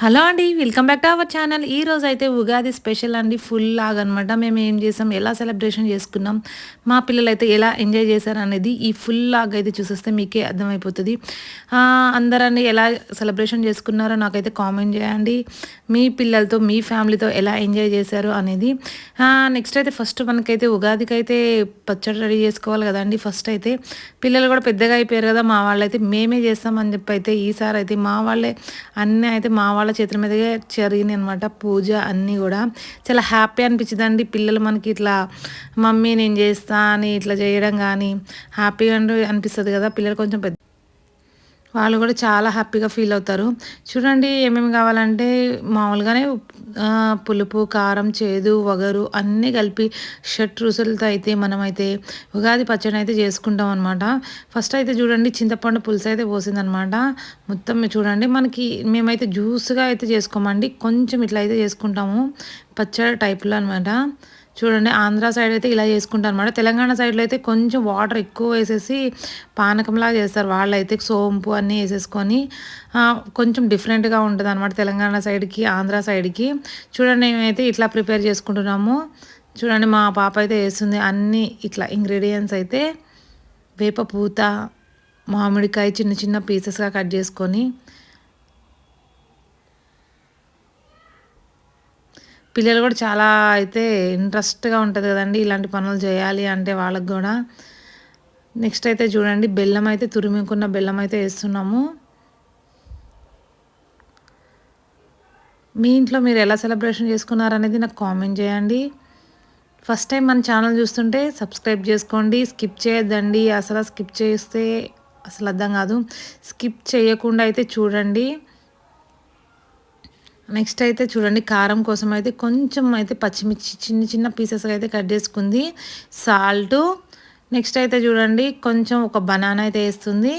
Hello అండి welcome back to our channel. ఈ రోజు అయితే ఉగాది స్పెషల్ అండి ఫుల్ లాగా అనమాట మేము ఏం చేసాం ఎలా సెలబ్రేషన్ చేసుకున్నాం మా పిల్లలు అయితే ఎలా ఎంజాయ్ చేశారు అనేది ఈ ఫుల్ లాగా అయితే చూసేస్తే మీకే అర్థమైపోతుంది. అందరన్నీ ఎలా సెలబ్రేషన్ చేసుకున్నారో నాకైతే కామెంట్ చేయండి. మీ పిల్లలతో మీ ఫ్యామిలీతో ఎలా ఎంజాయ్ చేశారు అనేది. నెక్స్ట్ అయితే ఫస్ట్ మనకైతే ఉగాదికి అయితే పచ్చడి రెడీ చేసుకోవాలి కదండి ఫస్ట్ అయితే. పిల్లలు కూడా పెద్దగా అయిపోయారు కదా మా వాళ్ళైతే మేమే చేస్తామని చెప్పి అయితే ఈసారి అయితే మా వాళ్ళే అన్నీ అయితే మా వాళ్ళ చేతుల మీదుగా జరిగింది అనమాట పూజ అన్నీ కూడా చాలా హ్యాపీ అనిపించిందండి. పిల్లలు మనకి ఇట్లా మమ్మీ నేను చేస్తా అని ఇట్లా చేయడం కానీ హ్యాపీగా అనిపిస్తుంది కదా. పిల్లలు కొంచెం పెద్ద వాళ్ళు కూడా చాలా హ్యాపీగా ఫీల్ అవుతారు. చూడండి ఏమేమి కావాలంటే మామూలుగానే పులుపు కారం చేదు వగరు అన్నీ కలిపి షట్ రుసులతో అయితే మనమైతే ఉగాది పచ్చడి అయితే చేసుకుంటాం అనమాట ఫస్ట్ అయితే చూడండి చింతపండు పులుసు అయితే పోసిందనమాట మొత్తం చూడండి మనకి మేమైతే జ్యూస్గా అయితే చేసుకోమండి. కొంచెం ఇట్లా అయితే చేసుకుంటాము. పచ్చడి టైప్లో అనమాట చూడండి ఆంధ్ర సైడ్ అయితే ఇలా చేసుకుంటారు అనమాట తెలంగాణ సైడ్లో అయితే కొంచెం వాటర్ ఎక్కువ వేసేసి పానకంలా చేస్తారు. వాళ్ళైతే సోంపు అన్నీ వేసేసుకొని కొంచెం డిఫరెంట్గా ఉంటుంది అనమాట తెలంగాణ సైడ్కి ఆంధ్ర సైడ్కి చూడండి మేమైతే ఇట్లా ప్రిపేర్ చేసుకుంటున్నాము. చూడండి మా పాప అయితే వేస్తుంది అన్ని ఇట్లా ఇంగ్రీడియంట్స్ అయితే. వేప పూత మామిడికాయ చిన్న చిన్న పీసెస్గా కట్ చేసుకొని పిల్లలు కూడా చాలా అయితే ఇంట్రెస్ట్గా ఉంటుంది కదండి ఇలాంటి పనులు చేయాలి అంటే వాళ్ళకి కూడా. నెక్స్ట్ అయితే చూడండి బెల్లం అయితే తురిమికున్న బెల్లం అయితే వేస్తున్నాము. మీ ఇంట్లో మీరు ఎలా సెలబ్రేషన్ చేసుకున్నారనేది నాకు కామెంట్ చేయండి. ఫస్ట్ టైం మన ఛానల్ చూస్తుంటే సబ్స్క్రైబ్ చేసుకోండి. స్కిప్ చేయొద్దండి. అసలు స్కిప్ చేస్తే అసలు అర్థం కాదు. స్కిప్ చేయకుండా అయితే చూడండి. నెక్స్ట్ అయితే చూడండి కారం కోసం అయితే కొంచెం అయితే పచ్చిమిర్చి చిన్న చిన్న పీసెస్గా అయితే కట్ చేసుకుంది. సాల్ట్ నెక్స్ట్ అయితే చూడండి కొంచెం ఒక బనానా అయితే వేస్తుంది.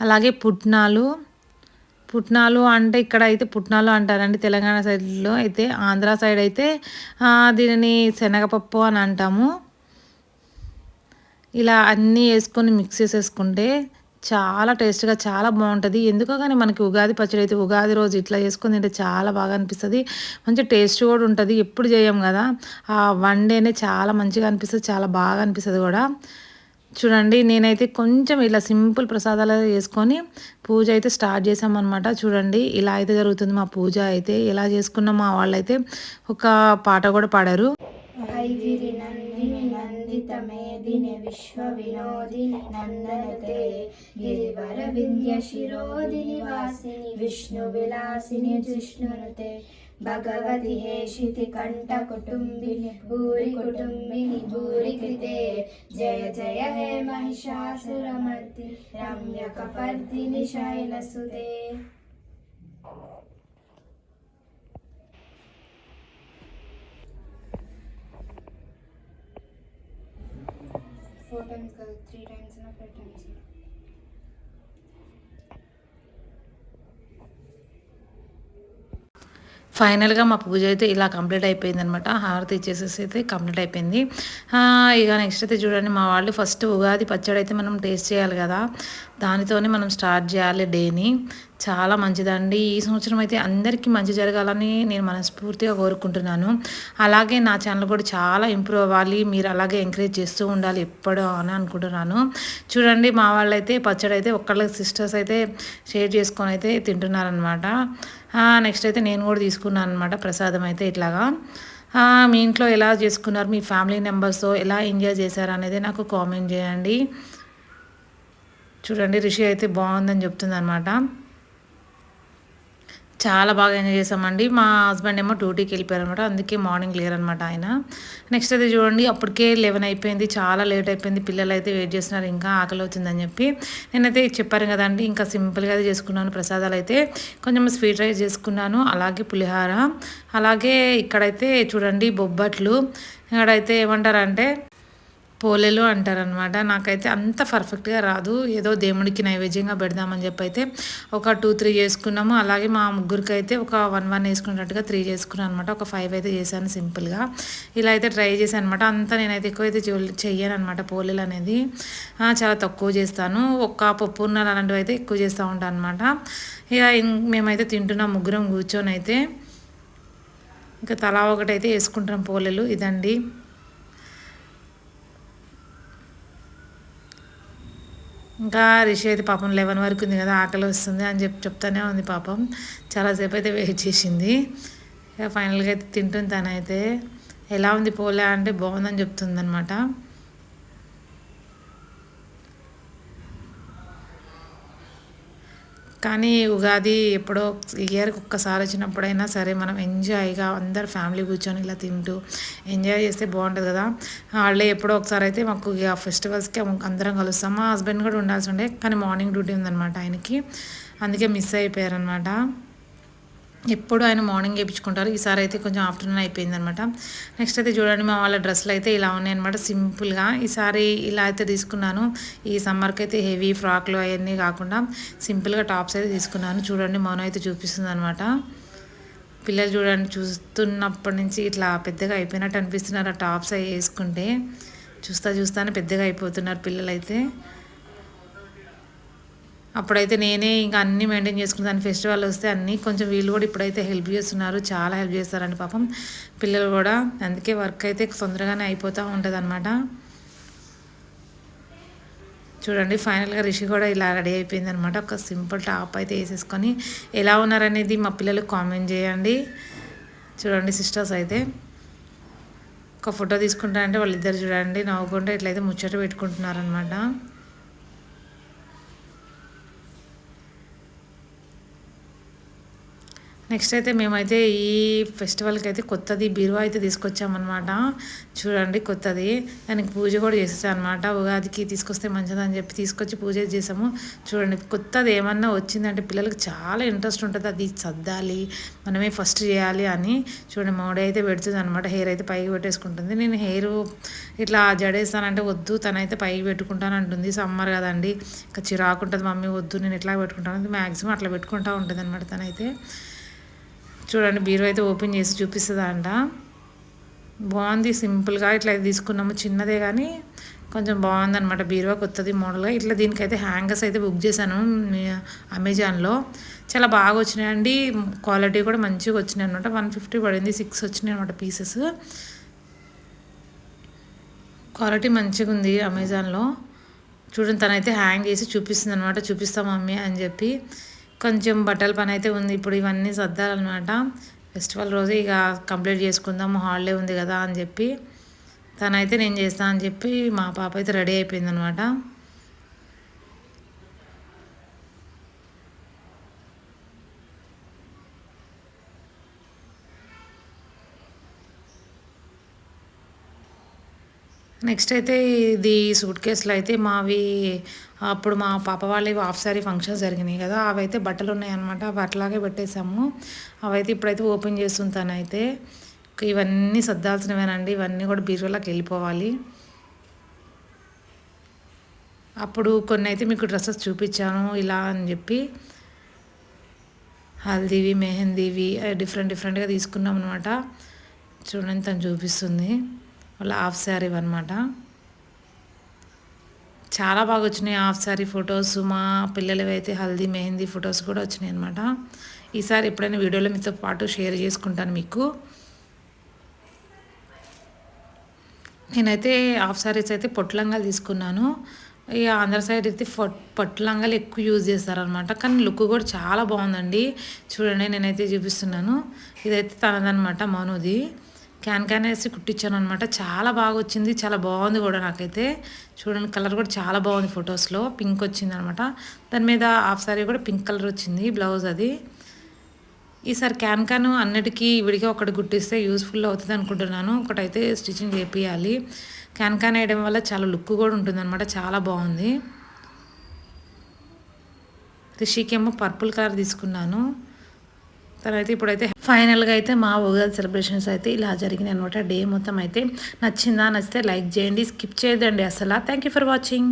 అలాగే పుట్నాలు. పుట్నాలు అంటే ఇక్కడ అయితే పుట్నాలు అంటారండి తెలంగాణ సైడ్లో అయితే. ఆంధ్ర సైడ్ అయితే దీనిని శనగపప్పు అని అంటాము. ఇలా అన్నీ వేసుకొని మిక్స్ చేసేసుకుంటే చాలా టేస్ట్గా చాలా బాగుంటుంది ఎందుకో కానీ మనకి ఉగాది పచ్చడి అయితే ఉగాది రోజు ఇట్లా చేసుకుని తింటే చాలా బాగా అనిపిస్తుంది. మంచి టేస్ట్ కూడా ఉంటుంది. ఎప్పుడు చేయం కదా. ఆ వన్ డేనే చాలా మంచిగా అనిపిస్తుంది చాలా బాగా అనిపిస్తుంది కూడా. చూడండి నేనైతే కొంచెం ఇలా సింపుల్ ప్రసాదాలు చేసుకొని పూజ అయితే స్టార్ట్ చేసామన్నమాట చూడండి ఇలా అయితే జరుగుతుంది మా పూజ అయితే. ఇలా చేసుకున్న మా వాళ్ళైతే ఒక పాట కూడా పాడారు. నందితమేదిని విశ్వవినోదిని నందనతే. గిరివర వింధ్య శిరోదిని వాసిని విష్ణు విలాసిని జిష్ణునుతే. భగవతి హేషితి కంఠ కుటుంబిని భూరి కుటుంబిని భూరి ఫోర్ టైమ్స్ కాదు త్రీ టైమ్స్ ఫైవ్ టైమ్స్ ఫైనల్గా మా పూజ అయితే ఇలా కంప్లీట్ అయిపోయింది అనమాట హారతి ఇచ్చేసేసి అయితే కంప్లీట్ అయిపోయింది. ఇక నెక్స్ట్ అయితే చూడండి మా వాళ్ళు ఫస్ట్ ఉగాది పచ్చడి అయితే మనం టేస్ట్ చేయాలి కదా. దానితోనే మనం స్టార్ట్ చేయాలి డేని. చాలా మంచిదండి. ఈ సంవత్సరం అయితే అందరికీ మంచి జరగాలని నేను మనస్ఫూర్తిగా కోరుకుంటున్నాను. అలాగే నా ఛానల్ కూడా చాలా ఇంప్రూవ్ అవ్వాలి. మీరు అలాగే ఎంకరేజ్ చేస్తూ ఉండాలి ఎప్పుడు అని అనుకుంటున్నాను. చూడండి మా వాళ్ళు అయితే పచ్చడి అయితే ఒక్కళ్ళ సిస్టర్స్ అయితే షేర్ చేసుకొని అయితే తింటున్నారనమాట నెక్స్ట్ అయితే నేను కూడా తీసుకున్నాను అనమాట ప్రసాదం అయితే ఇట్లాగా. మీ ఇంట్లో ఎలా చేసుకున్నారు? మీ ఫ్యామిలీ మెంబర్స్తో ఎలా ఎంజాయ్ చేశారు అనేది నాకు కామెంట్ చేయండి. చూడండి రిషి అయితే బాగుందని చెప్తుంది అనమాట చాలా బాగా ఎంజాయ్ చేసామండి మా హస్బెండ్ ఏమో డ్యూటీకి వెళ్ళిపోయారు అనమాట అందుకే మార్నింగ్ లేరనమాట అనమాట ఆయన. నెక్స్ట్ అయితే చూడండి అప్పటికే లెవెన్ అయిపోయింది. చాలా లేట్ అయిపోయింది. పిల్లలు అయితే వెయిట్ చేస్తున్నారు. ఇంకా ఆకలి అవుతుందని చెప్పి నేనైతే చెప్పాను కదండి. ఇంకా సింపుల్గా అయితే చేసుకున్నాను. ప్రసాదాలు అయితే కొంచెం స్వీట్ రైస్ చేసుకున్నాను. అలాగే పులిహార. అలాగే ఇక్కడైతే చూడండి బొబ్బట్లు. ఇక్కడైతే ఏమంటారంటే పోలేలు అంటారనమాట నాకైతే అంత పర్ఫెక్ట్గా రాదు. ఏదో దేవుడికి నైవేద్యంగా పెడదామని చెప్పి అయితే ఒక టూ త్రీ చేసుకున్నాము. అలాగే మా ముగ్గురికి అయితే ఒక వన్ వన్ వేసుకున్నట్టుగా త్రీ చేసుకున్నాను అనమాట ఒక ఫైవ్ అయితే చేశాను సింపుల్గా. ఇలా అయితే ట్రై చేశాను అనమాట అంతా నేనైతే ఎక్కువ అయితే చెయ్యను అనమాట పోలేలు అనేది. చాలా తక్కువ చేస్తాను. ఒక్క పప్పు అలాంటివి అయితే ఎక్కువ చేస్తూ ఉంటాను అనమాట ఇక మేమైతే తింటున్నాం ముగ్గురం కూర్చొని అయితే ఇంకా తలా ఒకటైతే వేసుకుంటాం పోలేలు. ఇదండి. ఇంకా రిషి అయితే పాపం లెవెన్ వరకు ఉంది కదా ఆకలి వస్తుంది అని చెప్పి చెప్తానే ఉంది పాపం. చాలాసేపు అయితే వెయిట్ చేసింది. ఇక ఫైనల్గా అయితే తింటుంది తనైతే. ఎలా ఉంది పోలే అంటే బాగుందని చెప్తుంది అనమాట కానీ ఉగాది ఎప్పుడో ఇయర్కి ఒక్కసారి వచ్చినప్పుడైనా సరే మనం ఎంజాయ్గా అందరు ఫ్యామిలీ కూర్చొని ఇలా తింటూ ఎంజాయ్ చేస్తే బాగుంటుంది కదా. హాలిడే ఎప్పుడో ఒకసారి అయితే మాకు ఇక ఫెస్టివల్స్కి అందరం కలుస్తాం. మా హస్బెండ్ కూడా ఉండాల్సి ఉండే కానీ మార్నింగ్ డ్యూటీ ఉందన్నమాట ఆయనకి. అందుకే మిస్ అయిపోయారనమాట ఎప్పుడు ఆయన మార్నింగ్ వేయించుకుంటారు. ఈసారి అయితే కొంచెం ఆఫ్టర్నూన్ అయిపోయింది అనమాట నెక్స్ట్ అయితే చూడండి మా వాళ్ళ డ్రెస్సులు అయితే ఇలా ఉన్నాయన్నమాట. సింపుల్గా ఈసారి ఇలా అయితే తీసుకున్నాను. ఈ సమ్మర్కి అయితే హెవీ ఫ్రాక్లు అవన్నీ కాకుండా సింపుల్గా టాప్స్ అయితే తీసుకున్నాను. చూడండి మౌనం అయితే చూపిస్తుంది అనమాట పిల్లలు చూడండి చూస్తున్నప్పటి నుంచి ఇట్లా పెద్దగా అయిపోయినట్టు అనిపిస్తున్నారు ఆ టాప్స్ అవి వేసుకుంటే. చూస్తా చూస్తానే పెద్దగా అయిపోతున్నారు పిల్లలైతే. అప్పుడైతే నేనే ఇంకా అన్నీ మెయింటైన్ చేసుకున్నాను ఫెస్టివల్ వస్తే అన్నీ కొంచెం వీళ్ళు కూడా ఇప్పుడైతే హెల్ప్ చేస్తున్నారు. చాలా హెల్ప్ చేస్తారండి పాపం. పిల్లలు కూడా. అందుకే వర్క్ అయితే తొందరగానే అయిపోతూ ఉంటుంది అనమాట చూడండి ఫైనల్గా రిషి కూడా ఇలా రెడీ అయిపోయింది అనమాట ఒక సింపుల్ టాప్ అయితే వేసేసుకొని. ఎలా ఉన్నారనేది మా పిల్లలు కామెంట్ చేయండి. చూడండి సిస్టర్స్ అయితే. ఒక ఫోటో తీసుకుంటారంటే వాళ్ళిద్దరు చూడండి. నవ్వుకుంటే ఇట్లయితే ముచ్చట పెట్టుకుంటున్నారనమాట నెక్స్ట్ అయితే మేమైతే ఈ ఫెస్టివల్కి అయితే కొత్తది బీరువా అయితే తీసుకొచ్చామన్నమాట. చూడండి కొత్తది. దానికి పూజ కూడా చేసేసాం అనమాట ఉగాదికి తీసుకొస్తే మంచిదని చెప్పి తీసుకొచ్చి పూజ చేసాము. చూడండి కొత్తది ఏమన్నా వచ్చిందంటే పిల్లలకి చాలా ఇంట్రెస్ట్ ఉంటుంది. అది సర్దాలి మనమే ఫస్ట్ చేయాలి అని. చూడండి మోడీ అయితే పెడుతుంది అనమాట హెయిర్ అయితే పైకి పెట్టేసుకుంటుంది. నేను హెయిర్ ఇట్లా జడేస్తానంటే వద్దు తనైతే పైకి పెట్టుకుంటాను అంటుంది సమ్మర్ కదండి. ఇంకా చిరాకు ఉంటుంది. మమ్మీ వద్దు నేను ఇట్లా పెట్టుకుంటాను. మ్యాక్సిమం అట్లా పెట్టుకుంటా ఉంటుంది అనమాట తనైతే. చూడండి బీరువా అయితే ఓపెన్ చేసి చూపిస్తుందా అంట బాగుంది సింపుల్గా ఇట్లా తీసుకున్నాము చిన్నదే కానీ కొంచెం బాగుంది అనమాట బీరువా కొత్తది మోడల్గా. ఇట్లా దీనికైతే హ్యాంగర్స్ అయితే బుక్ చేశాను అమెజాన్లో. చాలా బాగా వచ్చినాయండి క్వాలిటీ కూడా మంచిగా వచ్చినాయి అనమాట వన్ ఫిఫ్టీ పడింది సిక్స్ వచ్చినాయి అనమాట పీసెస్. క్వాలిటీ మంచిగా ఉంది అమెజాన్లో. చూడండి తనైతే హ్యాంగ్ చేసి చూపిస్తుంది అనమాట చూపిస్తాం మమ్మీ అని చెప్పి. కొంచెం బట్టల పని అయితే ఉంది. ఇప్పుడు ఇవన్నీ సర్దాలన్నమాట. ఫెస్టివల్ రోజు ఇక కంప్లీట్ చేసుకుందాం. హాలిడే ఉంది కదా అని చెప్పి తనైతే నేను చేస్తా అని చెప్పి మా పాప అయితే రెడీ అయిపోయింది అనమాట నెక్స్ట్ అయితే ఇది సూట్ కేసులు అయితే మావి అప్పుడు మా పాప వాళ్ళ హాఫ్ సారీ ఫంక్షన్స్ జరిగినాయి కదా అవైతే బట్టలు ఉన్నాయన్నమాట అవి అట్లాగే పెట్టేశాము. అవైతే ఇప్పుడైతే ఓపెన్ చేస్తుంటానైతే అయితే ఇవన్నీ సర్దాల్సినవేనండి ఇవన్నీ కూడా బీరువాలోకి వెళ్ళిపోవాలి. అప్పుడు కొన్ని అయితే మీకు డ్రెస్సెస్ చూపించాను ఇలా అని చెప్పి. హల్దీవి మెహందీవి డిఫరెంట్ డిఫరెంట్గా తీసుకున్నాం అనమాట చూడండి తను చూపిస్తుంది. వాళ్ళ హాఫ్ శారీ అనమాట చాలా బాగా వచ్చినాయి హాఫ్ శారీ ఫొటోస్. మా పిల్లలవి అయితే హల్దీ మెహందీ ఫొటోస్ కూడా వచ్చినాయి అనమాట ఈసారి ఎప్పుడైనా వీడియోలో మీతో పాటు షేర్ చేసుకుంటాను మీకు. నేనైతే హాఫ్ శారీస్ అయితే పొట్లంగాలు తీసుకున్నాను. ఇక ఆంధ్ర సైడ్ అయితే పొట్ పొట్లంగాలు ఎక్కువ యూజ్ చేస్తారనమాట కానీ లుక్ కూడా చాలా బాగుందండి. చూడండి నేనైతే చూపిస్తున్నాను. ఇదైతే తనదనమాట మనుది. క్యాన్ క్యాన్ వేసి కుట్టించాను అనమాట చాలా బాగా వచ్చింది చాలా బాగుంది కూడా నాకైతే. చూడండి కలర్ కూడా చాలా బాగుంది ఫొటోస్లో. పింక్ వచ్చింది అనమాట దాని మీద హాఫ్ సారీ కూడా పింక్ కలర్ వచ్చింది బ్లౌజ్ అది. ఈసారి క్యాన్ క్యాన్ అన్నిటికీ విడిగా ఒకటి గుట్టిస్తే యూస్ఫుల్ అవుతుంది అనుకుంటున్నాను. ఒకటైతే స్టిచ్చింగ్ చేపియాలి క్యాన్ క్యాన్ వేయడం వల్ల చాలా లుక్ కూడా ఉంటుందనమాట చాలా బాగుంది. రిషికేమో పర్పుల్ కలర్ తీసుకున్నాను. తనైతే ఇప్పుడైతే ఫైనల్గా అయితే మా ఉగాది సెలబ్రేషన్స్ అయితే ఇలా జరిగినాయి అనమాట డే మొత్తం అయితే నచ్చిందా? నచ్చితే లైక్ చేయండి స్కిప్ చేయదండి అసలు. Thank you for watching.